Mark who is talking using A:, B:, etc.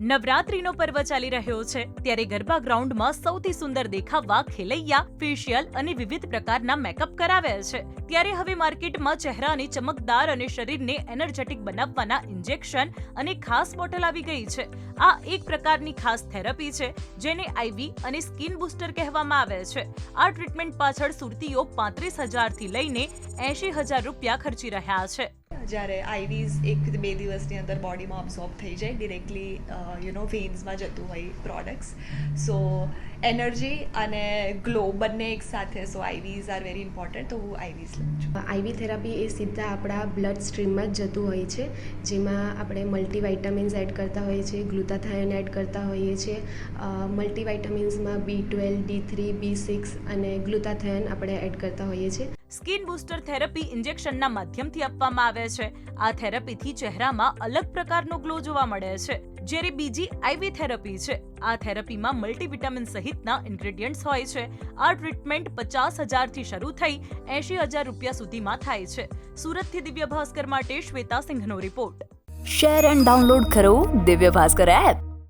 A: નવરાત્રીનો પર્વ ચાલી રહ્યો છે. ત્યારે ગરબા ગ્રાઉન્ડમાં સૌથી સુંદર દેખાવા ખેલૈયા, ફેશિયલ અને વિવિધ પ્રકારના મેકઅપ કરાવે છે. ત્યારે હવે માર્કેટમાં ચહેરાને ચમકદાર અને શરીરને એનર્જેટિક બનાવવાના ઇન્જેક્શન અને ખાસ બોટલ આવી ગઈ છે. આ એક પ્રકારની ખાસ થેરપી છે, જેને આઈવી અને સ્કિન બૂસ્ટર કહેવામાં આવે છે. આ ટ્રીટમેન્ટ પાછળ સુરતીઓ પાંત્રીસ હજારથી લઈને એંશી હજાર રૂપિયા ખર્ચી રહ્યા છે.
B: જ્યારે આઈવીઝ એક બે દિવસની અંદર બોડીમાં અબ્ઝોર્બ થઈ જાય ડિરેક્ટલી યુ નો વેન્સમાં જતું હોય પ્રોડક્ટ્સ સો એનર્જી અને ગ્લો બંને એક સાથે. So IVs are very important તો હું આઈવીઝ લઉં છું.
C: આઈવી થેરાપી એ સીધા આપણા બ્લડ સ્ટ્રીમમાં જ જતું હોય છે. જેમાં આપણે મલ્ટીવાઇટામિન્સ એડ કરતા હોઈએ છીએ ગ્લુટાથાયોન એડ કરતા હોઈએ છીએ. મલ્ટીવાઇટામિન્સમાં B twelve D three B six અને ગ્લુટાથાયોન આપણે એડ કરતા હોઈએ છીએ.
A: સ્કિન બૂસ્ટર થેરપી ઇન્જેક્શનના માધ્યમથી આપવામાં આવે છે. આ થેરપીથી ચહેરામાં અલગ પ્રકારનો ગ્લો જોવા મળે છે જ્યારે બીજી આઈવી થેરપી છે. આ થેરપીમાં મલ્ટીવિટામિન સહિતના ઇન્ગ્રેડિયન્ટ્સ હોય છે. આ ટ્રીટમેન્ટ પચાસ હજારથી શરૂ થઈ એંશી હજાર રૂપિયા સુધીમાં થાય છે. સુરતથી દિવ્ય ભાસ્કર માટે શ્વેતા સિંઘનો રિપોર્ટ.
D: શેર એન્ડ ડાઉનલોડ કરો દિવ્ય ભાસ્કર એપ.